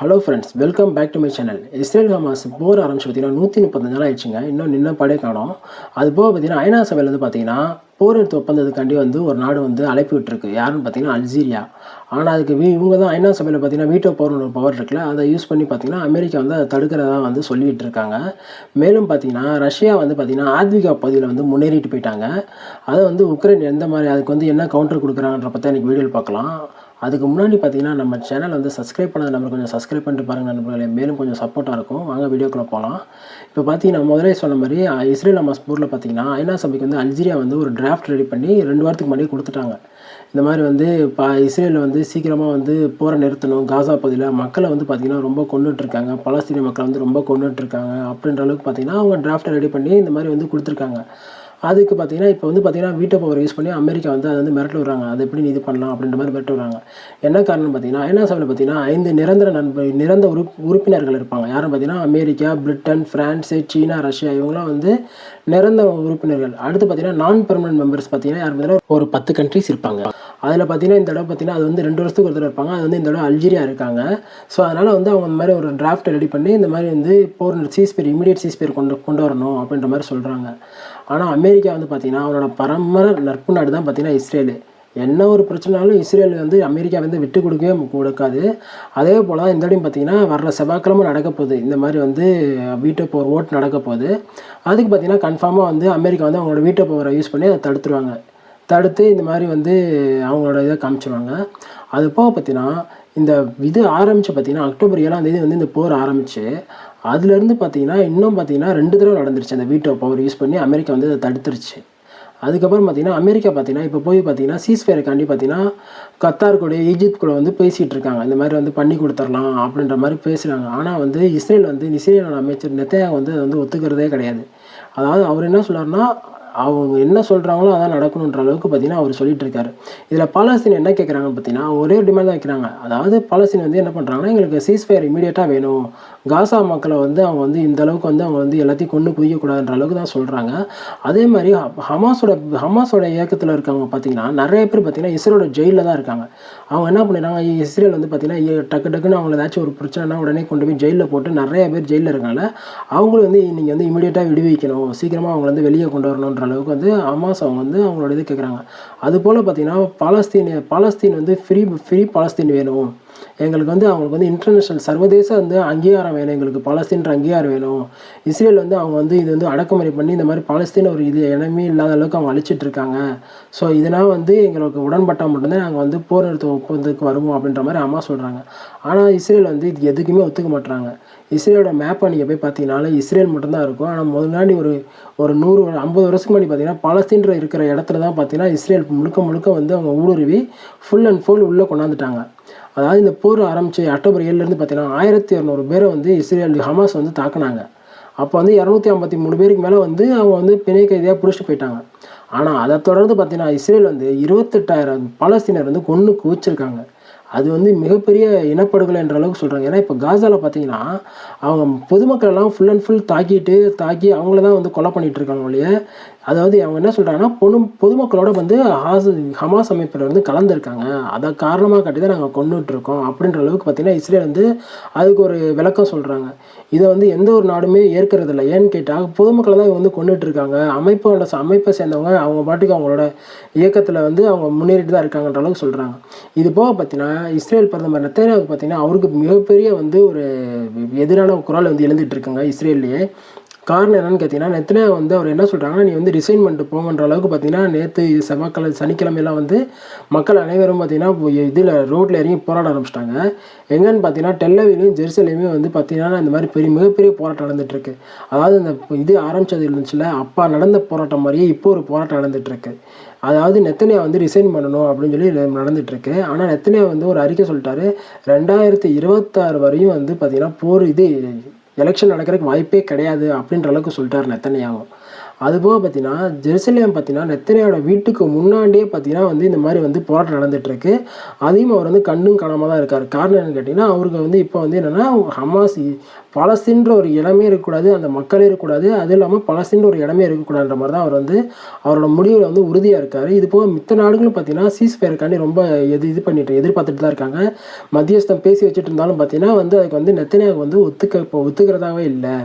Hello friends welcome back to my channel Israel Hamas போர் ஆரம்பிச்சு பார்த்தீங்கன்னா நூற்றி முப்பத்தஞ்சு நாள் ஆயிடுச்சுங்க. இன்னும் நின்ன படே காணும். அது போக பார்த்தீங்கன்னா ஐநா சபையில் வந்து பார்த்தீங்கன்னா போர் எடுத்து ஒப்பந்ததுக்காண்டி வந்து ஒரு நாடு வந்து அழைப்பு விட்டுருக்கு. யாருன்னு பார்த்தீங்கன்னா அல்ஜீரியா. ஆனால் அதுக்கு வீ இவங்க தான் ஐநா சபையில் பார்த்தீங்கன்னா வீட்டோ பவர்னு ஒரு பவர் இருக்குல்ல அதை யூஸ் பண்ணி பார்த்தீங்கன்னா அமெரிக்கா வந்து அதை தடுக்கிறதா வந்து சொல்லிட்டு இருக்காங்க. மேலும் பார்த்தீங்கன்னா ரஷ்யா வந்து பார்த்தீங்கன்னா ஆத்விகா பகுதியில் வந்து முன்னேறிட்டு போயிட்டாங்க. அதை வந்து உக்ரைன் எந்த மாதிரி அதுக்கு வந்து என்ன கவுண்டர் கொடுக்குறாங்கன்ற பற்றி எனக்கு வீடியோவில் பார்க்கலாம். அதுக்கு முன்னாடி பார்த்தீங்கன்னா நம்ம சேனல் வந்து சப்ஸ்கிரைப் பண்ணாத நம்பர் கொஞ்சம் சப்ஸ்கிரைப் பண்ணிட்டு பாருங்கள் நண்பர்களே. மேலும் கொஞ்சம் சப்போர்ட்டாக இருக்கும். வாங்க வீடியோக்குள்ளே போகலாம் இப்போ பார்த்தீங்கன்னா முதலே சொன்ன மாதிரி இஸ்ரேல் அமாஸ் போரில் பார்த்தீங்கன்னா ஐநா சபைக்கு வந்து அல்ஜீரியா வந்து ஒரு டிராஃப்ட் ரெடி பண்ணி ரெண்டு வாரத்துக்கு முன்னாடி கொடுத்துட்டாங்க. இந்த மாதிரி வந்து பா இஸ்ரேலில் வந்து சீக்கிரமாக வந்து போரை நிறுத்தணும். காசா பகுதியில் மக்களை வந்து பார்த்திங்கன்னா ரொம்ப கொண்டுட்ருக்காங்க பலஸ்தீன மக்களை வந்து ரொம்ப கொண்டுட்ருக்காங்க அப்படின்ற அளவுக்கு பார்த்தீங்கன்னா அவங்க டிராஃப்டை ரெடி பண்ணி இந்த மாதிரி வந்து கொடுத்துருக்காங்க. அதுக்கு பார்த்தீங்கன்னா இப்போ வந்து பார்த்தீங்கன்னா வீட்டோ பவர் யூஸ் பண்ணி அமெரிக்கா வந்து அதை வந்து மிரட்டு விடுறாங்க. அது எப்படி நீ இது பண்ணலாம் அப்படின்ற மாதிரி மிரட்டு விடுறாங்க. என்ன காரணம் பார்த்தீங்கன்னா ஐநா சபையில் பார்த்தீங்கன்னா ஐந்து நிரந்தர நண்ப நிரந்தர உறுப் உறுப்பினர்கள் இருப்பாங்க. யாரும் பார்த்தீங்கன்னா அமெரிக்கா பிரிட்டன் ஃப்ரான்ஸு சீனா ரஷ்யா இவங்களாம் வந்து நிரந்தர உறுப்பினர்கள். அடுத்து பார்த்தீங்கன்னா நான் பெர்மனன்ட் மெம்பர்ஸ் பார்த்தீங்கன்னா யார் பார்த்தீங்கன்னா ஒரு பத்து கண்ட்ரிஸ் இருப்பாங்க. அதில் பார்த்தீங்கன்னா இந்த தடவை பார்த்தீங்கன்னா அது வந்து ரெண்டு வருஷத்துக்கு ஒரு தடவை இருப்பாங்க. அது வந்து இந்த தடவை அல்ஜீரியா இருக்காங்க. ஸோ அதனால் வந்து அவங்க இந்த மாதிரி ஒரு டிராஃப்ட் ரெடி பண்ணி இந்த மாதிரி வந்து போர் சீஸ்பேர் இமீடியட் சீஸ்பேர் கொண்டு கொண்டு வரணும் அப்படின்ற மாதிரி சொல்கிறாங்க ஆனால் அமெரிக்கா வந்து பார்த்தீங்கன்னா அவனோட பரம்பரை நட்பு நாடு தான் பார்த்தீங்கன்னா இஸ்ரேலு. என்ன ஒரு பிரச்சனாலும் இஸ்ரேல் வந்து அமெரிக்கா வந்து விட்டு கொடுக்கவே கொடுக்காது. அதே போல் தான் இந்த தடையும் பார்த்தீங்கன்னா வர்ற செவ்வாய்க்கிழமை நடக்க போகுது. இந்த மாதிரி வந்து வீட்டோ போகிற ஓட்டு நடக்க போகுது. அதுக்கு பார்த்தீங்கன்னா கன்ஃபார்மாக வந்து அமெரிக்கா வந்து அவங்களோட வீட்டோ போகிற யூஸ் பண்ணி அதை தடுத்துருவாங்க. தடுத்து இந்த மாதிரி வந்து அவங்களோட இதை காமிச்சிருவாங்க. அது போக பார்த்தீங்கன்னா இந்த இது ஆரம்பித்து பார்த்தீங்கன்னா அக்டோபர் ஏழாம் தேதி வந்து இந்த போர் ஆரம்பிச்சு அதுலேருந்து பார்த்தீங்கன்னா இன்னும் பார்த்தீங்கன்னா ரெண்டு தடவை நடந்துருச்சு. அந்த வீட்டோ பவர் யூஸ் பண்ணி அமெரிக்கா வந்து அதை தடுத்துருச்சு. அதுக்கப்புறம் பார்த்தீங்கன்னா அமெரிக்கா பார்த்தீங்கன்னா இப்போ போய் பார்த்தீங்கன்னா சீஸ்ஃபயருக்காண்டி பார்த்தீங்கன்னா கத்தார் கூட ஈஜிப்த் கூட வந்து பேசிகிட்டு இருக்காங்க. இந்த மாதிரி வந்து பண்ணி கொடுத்துர்லாம் அப்படின்ற மாதிரி பேசுகிறாங்க ஆனால் வந்து இஸ்ரேல் வந்து இஸ்ரேலோட அமைச்சர் நெத்தையா வந்து அதை வந்து ஒத்துக்கிறதே கிடையாது. அதாவது அவர் என்ன சொல்கிறாருன்னா அவங்க என்ன சொல்கிறாங்களோ அதான் நடக்கணுன்ற அளவுக்கு பார்த்தீங்கன்னா அவர் சொல்லிட்டு இருக்காரு இதில் பாலஸ்தீன் என்ன கேட்குறாங்கன்னு பார்த்தீங்கன்னா ஒரே ஒரு டிமாண்ட் தான் வைக்கிறாங்க. அதாவது பாலஸ்தீன் வந்து என்ன பண்ணுறாங்கன்னா எங்களுக்கு சீஸ்ஃபயர் இமீடியட்டாக வேணும். காசா மக்களை வந்து அவங்க வந்து இந்த அளவுக்கு வந்து அவங்க வந்து எல்லாத்தையும் கொண்டு குவிக்கக்கூடாதுன்ற அளவுக்கு தான் சொல்கிறாங்க அதே மாதிரி ஹமாஸோட ஹமாஸோட இயக்கத்தில் இருக்கவங்க பார்த்தீங்கன்னா நிறைய பேர் பார்த்தீங்கன்னா இஸ்ரேலோட ஜெயிலில் தான் இருக்காங்க. அவங்க என்ன பண்ணிடுறாங்க இஸ்ரேல் வந்து பார்த்தீங்கன்னா டக்கு டக்குன்னு அவங்கள ஏதாச்சும் ஒரு பிரச்சனைனா உடனே கொண்டு போய் ஜெயிலில் போட்டு நிறைய பேர் ஜெயிலில் இருக்காங்க அவங்களும் வந்து நீங்கள் வந்து இமீடியட்டாக விடுவிக்கணும். சீக்கிரமாக அவங்கள வந்து வெளியே கொண்டு வரணுன்ற அளவுக்கு வந்து ஹமாஸ் அவங்க வந்து அவங்களோட இது கேட்குறாங்க அதுபோல் பார்த்தீங்கன்னா பாலஸ்தீன் பாலஸ்தீன் வந்து ஃப்ரீ ஃப்ரீ பாலஸ்தீன் வேணும். எங்களுக்கு வந்து அவங்களுக்கு வந்து இன்டர்நேஷ்னல் சர்வதேச வந்து அங்கீகாரம் வேணும். எங்களுக்கு பாலஸ்தீன்ற அங்கீகாரம் வேணும். இஸ்ரேல் வந்து அவங்க வந்து இது வந்து அடக்குமுறை பண்ணி இந்த மாதிரி பாலஸ்தீன் ஒரு இது இனமே இல்லாத அளவுக்கு அவங்க அழிச்சிட்டு இருக்காங்க. ஸோ இதனால் வந்து எங்களுக்கு உடன்பட்டால் மட்டும்தான் நாங்கள் வந்து போர் நிறுத்த ஒப்பந்தத்துக்கு வருவோம் அப்படின்ற மாதிரி அம்மா சொல்கிறாங்க ஆனால் இஸ்ரேல் வந்து இது எதுக்குமே ஒத்துக்க மாட்டுறாங்க இஸ்ரேலோட மேப்பை நீங்கள் போய் பார்த்தீங்கனாலே இஸ்ரேல் மட்டும்தான் இருக்கும். ஆனால் முன்னாடி ஒரு ஒரு நூறு ஐம்பது வருஷத்துக்கு முன்னாடி பார்த்தீங்கன்னா பாலஸ்தீன்ற இருக்கிற இடத்துல தான் பார்த்தீங்கன்னா இஸ்ரேல் முழுக்க முழுக்க வந்து அவங்க ஊடுருவி ஃபுல் அண்ட் ஃபுல் உள்ளே கொண்டாந்துட்டாங்க. அதாவது இந்த போர் ஆரம்பித்த அக்டோபர் ஏழுலேருந்து பார்த்தீங்கன்னா ஆயிரத்தி இரநூறு பேரை வந்து இஸ்ரேல் ஹமாஸ் வந்து தாக்குனாங்க. அப்போ வந்து இரநூத்தி ஐம்பத்தி மூணு பேருக்கு மேலே வந்து அவங்க வந்து பிணை கைதியாக பிடிச்சிட்டு போயிட்டாங்க. ஆனால் அதை தொடர்ந்து பார்த்தீங்கன்னா இஸ்ரேல் வந்து இருபத்தெட்டாயிரம் பாலஸ்தீனர் வந்து கொன்று குவிச்சிருக்காங்க. அது வந்து மிகப்பெரிய இனப்படுகொலை என்ற அளவுக்கு சொல்கிறாங்க ஏன்னா இப்போ காசாவில் பார்த்தீங்கன்னா அவங்க பொதுமக்கள் எல்லாம் ஃபுல் அண்ட் ஃபுல் தாக்கிட்டு தாக்கி அவங்கள தான் வந்து கொலை பண்ணிகிட்டு இருக்காங்க ஒழிய அதாவது அவங்க என்ன சொல்கிறாங்கன்னா பொது பொதுமக்களோட வந்து ஹாஸ் ஹமாஸ் அமைப்பில் வந்து கலந்துருக்காங்க. அதை காரணமாக காட்டி தான் நாங்கள் கொண்டுட்ருக்கோம் அப்படின்ற அளவுக்கு பார்த்தீங்கன்னா இஸ்ரேல் வந்து அதுக்கு ஒரு விளக்கம் சொல்கிறாங்க இதை வந்து எந்த ஒரு நாடுமே ஏற்கிறது இல்லை ஏன்னு கேட்டால் பொதுமக்களை தான் இவங்க வந்து கொண்டுட்டு இருக்காங்க அமைப்போட அமைப்பை சேர்ந்தவங்க அவங்க பாட்டுக்கு அவங்களோட இயக்கத்தில் வந்து அவங்க முன்னேறிட்டு தான் இருக்காங்கன்ற அளவுக்கு சொல்கிறாங்க இது போக பார்த்தீங்கன்னா இஸ்ரேல் பிரதமர் நெத்தேனாவுக்கு பார்த்தீங்கன்னா அவருக்கு மிகப்பெரிய வந்து ஒரு எதிரான குரல் வந்து எழுந்துட்டு இருக்குங்க இஸ்ரேல்லையே. காரணம் என்னன்னு கேட்டிங்கன்னா நேற்று வந்து அவர் என்ன சொல்கிறாங்கன்னா நீ வந்து ரிசைன் பண்ணிட்டு போங்கன்ற அளவுக்கு பார்த்தீங்கன்னா நேற்று செவ்வாய்க்கிழமை சனிக்கிழமையெல்லாம் வந்து மக்கள் அனைவரும் பார்த்தீங்கன்னா இதில் ரோட்டில் இறங்கி போராட ஆரம்பிச்சிட்டாங்க. எங்கன்னு பார்த்தீங்கன்னா டெல்லவிலையும் ஜெருசலேமே வந்து பார்த்தீங்கன்னா இந்த மாதிரி பெரிய மிகப்பெரிய போராட்டம் நடந்துகிட்ருக்கு அதாவது இந்த இது ஆரம்பிச்சது இருந்துச்சுல அப்பா நடந்த போராட்டம் மாதிரியே இப்போ ஒரு போராட்டம் நடந்துகிட்ருக்கு அதாவது நெத்தனியா வந்து ரிசைன் பண்ணணும் அப்படின்னு சொல்லி நடந்துகிட்ருக்கு ஆனால் நெத்தனியா வந்து ஒரு அறிக்கை சொல்லிட்டாரு. ரெண்டாயிரத்தி இருபத்தாறு வரையும் வந்து பார்த்தீங்கன்னா போர் இது எலெக்ஷன் நடக்கிறதுக்கு வாய்ப்பே கிடையாது அப்படின்ற அளவுக்கு சொல்லிட்டார் நெத்தனையாகவும் அதுபோக பார்த்தீங்கன்னா ஜெருசலேம் பார்த்தீங்கன்னா நெத்தனையோட வீட்டுக்கு முன்னாடியே பார்த்தீங்கன்னா வந்து இந்த மாதிரி வந்து போராட்டம் நடந்துகிட்ருக்கு அதையும் அவர் வந்து கண்ணும் காணாமல் தான் இருக்கார். காரணம் என்னன்னு கேட்டிங்கன்னா அவருக்கு வந்து இப்போ வந்து என்னென்னா ஹமாஸ் பலஸ்தீன்ற ஒரு இடமே இருக்கக்கூடாது அந்த மக்களே இருக்கக்கூடாது. அது இல்லாமல் பலஸ்தீன்ற ஒரு இடமே இருக்கக்கூடாதுன்ற மாதிரி தான் அவர் வந்து அவரோட முடிவில் வந்து உறுதியாக இருக்கார். இது போக மித்த நாடுகளும் பார்த்தீங்கன்னா சீஸ் ஃபயருக்காண்டி ரொம்ப எது இது பண்ணிட்டு எதிர்பார்த்துட்டு தான் இருக்காங்க. மத்தியஸ்தம் பேசி வச்சுட்டு இருந்தாலும் பார்த்தீங்கன்னா வந்து அதுக்கு வந்து நெத்தனையாக வந்து ஒத்துக்க இப்போ ஒத்துக்கிறதாவே இல்லை.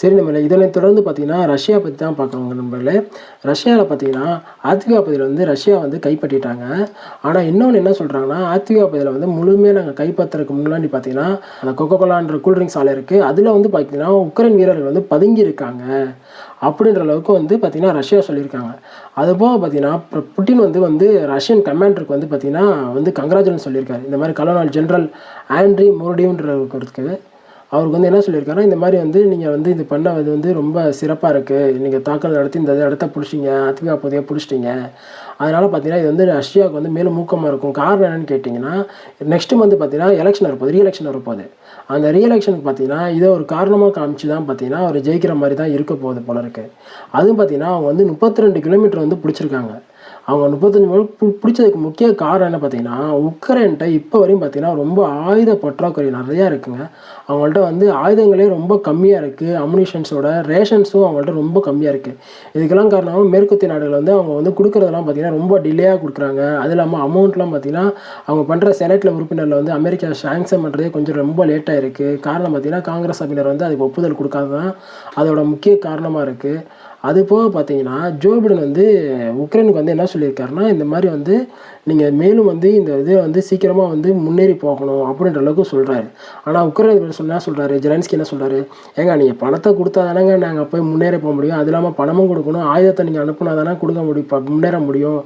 சரி நம்மள இதனை தொடர்ந்து பார்த்தீங்கன்னா ரஷ்யா பற்றி தான் பார்க்குறோங்க நம்மளே ரஷ்யாவில் பார்த்தீங்கன்னா ஆத்திகா பகுதியில் வந்து ரஷ்யா வந்து கைப்பற்றிட்டாங்க. ஆனால் இன்னொன்று என்ன சொல்கிறாங்கன்னா ஆத்திகா பகுதியில் வந்து முழுமையாக நாங்கள் கைப்பற்றுறதுக்கு முன்னாடி பார்த்தீங்கன்னா அந்த கொக்கோ கோலான்ற கூல்ட்ரிங்க்ஸ் ஆலை இருக்குது அதில் வந்து பார்த்தீங்கன்னா உக்ரைன் வீரர்கள் வந்து பதுங்கி இருக்காங்க அப்படின்ற அளவுக்கு வந்து பார்த்திங்கன்னா ரஷ்யா சொல்லியிருக்காங்க. அதுபோக பார்த்தீங்கன்னா புட்டின் வந்து வந்து ரஷ்யன் கமாண்டருக்கு வந்து பார்த்திங்கன்னா வந்து கங்கராஜன் சொல்லியிருக்காரு. இந்த மாதிரி கலோனால் ஜென்ரல் ஆண்ட்ரி மோர்டியூன்றதுக்கு அவருக்கு வந்து என்ன சொல்லியிருக்காருன்னா இந்த மாதிரி வந்து நீங்கள் வந்து இது பண்ண இது வந்து ரொம்ப சிறப்பாக இருக்குது நீங்கள் தாக்கல் நடத்தி இந்த இடத்த பிடிச்சிங்க அதிமுக பகுதியை பிடிச்சிட்டிங்க. அதனால் பார்த்தீங்கன்னா இது வந்து ரஷ்யாவுக்கு வந்து மேலும் ஊக்கமாக இருக்கும். காரணம் என்னென்னு கேட்டிங்கன்னா நெக்ஸ்ட்டு மந்த் பார்த்தீங்கன்னா எலெக்ஷன் வரப்போகுது ரீஎலெக்ஷன் வரப்போகுது. அந்த ரீஎலெக்ஷனுக்கு பார்த்தீங்கன்னா இதை ஒரு காரணமாக காமிச்சு தான் பார்த்தீங்கன்னா அவர் ஜெயிக்கிற மாதிரி தான் இருக்க போகுது போல இருக்குது அதுவும் பார்த்தீங்கன்னா அவங்க வந்து முப்பத்தி ரெண்டு கிலோமீட்டர் வந்து பிடிச்சிருக்காங்க. அவங்க முப்பத்தஞ்சு மணி பிடிச்சதுக்கு முக்கிய காரணம் என்ன பார்த்தீங்கன்னா உக்ரைன்ட்ட இப்போ வரையும் பார்த்தீங்கன்னா ரொம்ப ஆயுத பற்றாக்குறை நிறையா இருக்குங்க. அவங்கள்ட்ட வந்து ஆயுதங்களே ரொம்ப கம்மியாக இருக்குது அம்யூனிஷன்ஸோட ரேஷன்ஸும் அவங்கள்ட்ட ரொம்ப கம்மியாக இருக்குது இதுக்கெல்லாம் காரணமாக மேற்கத்திய நாடுகள் வந்து அவங்க வந்து கொடுக்குறதெல்லாம் பார்த்தீங்கன்னா ரொம்ப டிலேயாக கொடுக்குறாங்க. அது இல்லாமல் அமௌண்ட்லாம் பார்த்தீங்கன்னா அவங்க பண்ணுற செனட்டில் உறுப்பினரில் வந்து அமெரிக்கா சாங்ஷன் பண்ணுறதே கொஞ்சம் ரொம்ப லேட்டாக இருக்குது காரணம் பார்த்தீங்கன்னா காங்கிரஸ் சபையினர் வந்து அதுக்கு ஒப்புதல் கொடுக்காததான் அதோட முக்கிய காரணமாக இருக்குது அது போக பார்த்தீங்கன்னா ஜோ பிடன் வந்து உக்ரைனுக்கு வந்து என்ன சொல்லியிருக்காருன்னா இந்த மாதிரி வந்து நீங்கள் மேலும் வந்து இந்த இதை வந்து சீக்கிரமாக வந்து முன்னேறி போகணும் அப்படின்ற அளவுக்கு சொல்கிறாரு ஆனால் உக்ரைன் என்ன சொல்கிறாரு ஜெலன்ஸ்கி என்ன சொல்கிறாரு ஏங்க நீங்கள் பணத்தை கொடுத்தா தானேங்க நாங்கள் போய் முன்னேற போக முடியும். அது இல்லாமல் பணமும் கொடுக்கணும். ஆயுதத்தை நீங்கள் அனுப்புனா தானே கொடுக்க முடியும் முன்னேற முடியும்.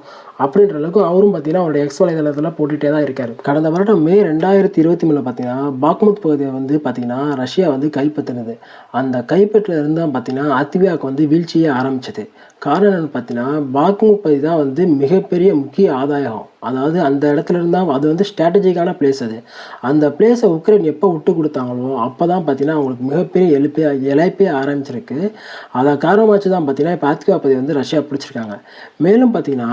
அப்படின்ற அளவுக்கு அவரும் பார்த்தீங்கன்னா அவருடைய எக்ஸ் வலைதளத்தில் போட்டுகிட்டே தான் இருக்கார். கடந்த வருடம் மே ரெண்டாயிரத்தி இருபத்தி மூணில் பார்த்தீங்கன்னா பாக்முத் பகுதியை வந்து பார்த்தீங்கன்னா ரஷ்யா வந்து கைப்பற்றினது. அந்த கைப்பற்றில இருந்தால் பார்த்தீங்கன்னா அத்திவியாவுக்கு வந்து வீழ்ச்சியே ஆரம்பித்தது காரணம் என்னன்னு பார்த்தீங்கன்னா பாக்முத் தான் வந்து மிகப்பெரிய முக்கிய ஆதாயம். அதாவது அந்த இடத்துல இருந்தால் அது வந்து ஸ்ட்ராட்டஜிக்கான பிளேஸ் அது. அந்த பிளேஸை உக்ரைன் எப்போ விட்டு கொடுத்தாங்களோ அப்போ தான் பார்த்தீங்கன்னா அவங்களுக்கு மிகப்பெரிய எழுப்பே இழைப்பே ஆரம்பிச்சிருக்கு. அதை காரணமாக வச்சு தான் பார்த்தீங்கன்னா இப்போ ஆத்திகா பதவி வந்து ரஷ்யா பிடிச்சிருக்காங்க. மேலும் பார்த்தீங்கன்னா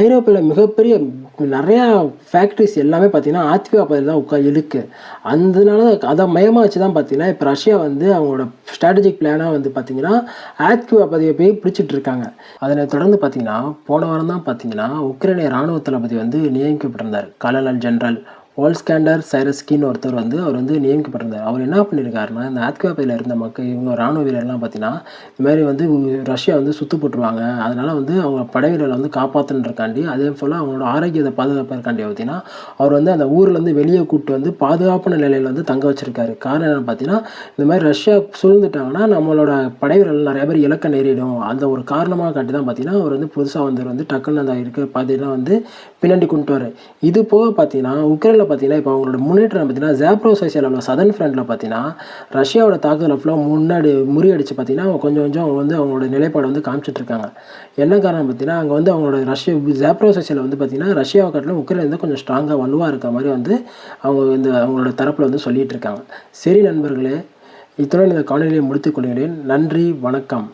ஐரோப்பாவில் மிகப்பெரிய நிறையா ஃபேக்ட்ரிஸ் எல்லாமே பார்த்தீங்கன்னா ஆத்திகா பதவி தான் உட்கா இழுக்கு. அதனால அதை மையமாக வச்சு தான் பார்த்தீங்கன்னா இப்போ ரஷ்யா வந்து அவங்களோட ஸ்ட்ராட்டஜிக் பிளானாக வந்து பார்த்தீங்கன்னா ஆத்திகா பதவியை போய் பிடிச்சிட்டு இருக்காங்க. அதனை தொடர்ந்து பார்த்தீங்கன்னா போன வாரம் தான் பார்த்தீங்கன்னா உக்ரைனிய ராணுவ தளபதி வந்து நியமிக்கப்பட்டிருந்தார். கலனல் ஜெனரல் வால்ஸ்கேண்டர் சைரஸ்கின்னு ஒருத்தர் வந்து அவர் வந்து நியமிக்கப்பட்டிருந்தார். அவர் என்ன பண்ணியிருக்காருன்னா இந்த ஆத்காப்பையில் இருந்த மக்கள் இவங்க ராணுவ வீரர்லாம் பார்த்தீங்கன்னா இது மாதிரி வந்து ரஷ்யா வந்து சுத்து போட்டுருவாங்க. வந்து அவங்க படை வீரர்களை வந்து காப்பாற்றுன்றக்காண்டி அதே போல் அவங்களோட ஆரோக்கியத்தை பாதுகாப்பதற்காண்டி பார்த்தீங்கன்னா அவர் வந்து அந்த ஊர்லேருந்து வெளியே கூப்பிட்டு வந்து பாதுகாப்பான நிலையில் வந்து தங்க வச்சுருக்காரு. காரணம் என்னென்னு பார்த்தீங்கன்னா இந்த மாதிரி ரஷ்யா சூழ்ந்துட்டாங்கன்னா நம்மளோட படை வீரர்கள் நிறைய பேர் இலக்க நேரிடும். அந்த ஒரு காரணமாக காட்டி தான் பார்த்தீங்கன்னா அவர் வந்து புதுசாக வந்தவர் வந்து டக்குன்னு அந்த இருக்கிற பார்த்தீங்கன்னா வந்து பின்னாடி கொண்டு வர இது போக பார்த்தீங்கன்னா உக்ரைனில் பார்த்தீங்கன்னா இப்போ அவங்களோட முன்னேற்றம் பார்த்தீங்கன்னா ஜாப்ரோசைசியில் உள்ள சதன் ஃப்ரண்ட்டில் பார்த்தீங்கன்னா ரஷ்யாவோட தாக்குதல் ஃபுல்லாக முன்னாடி முறியடிச்சு பார்த்தீங்கன்னா அவங்க கொஞ்சம் கொஞ்சம் அவங்க வந்து அவங்களோட நிலைப்பாடு வந்து காமிச்சிட்ருக்காங்க என்ன காரணம் பார்த்தீங்கன்னா அங்கே வந்து அவங்களோட ரஷ்யா ஜாப்ரோசைசியில் வந்து பார்த்தீங்கன்னா ரஷ்யாவை காட்டிலும் உக்ரைன் வந்து கொஞ்சம் ஸ்ட்ராங்காக வலுவாக இருக்க மாதிரி வந்து அவங்க இந்த அவங்களோட தரப்பில் வந்து சொல்லிகிட்டு இருக்காங்க. சரி நண்பர்களே இத்துடன் இந்த காணொலியை முடித்துக் கொள்கிறேன். நன்றி வணக்கம்.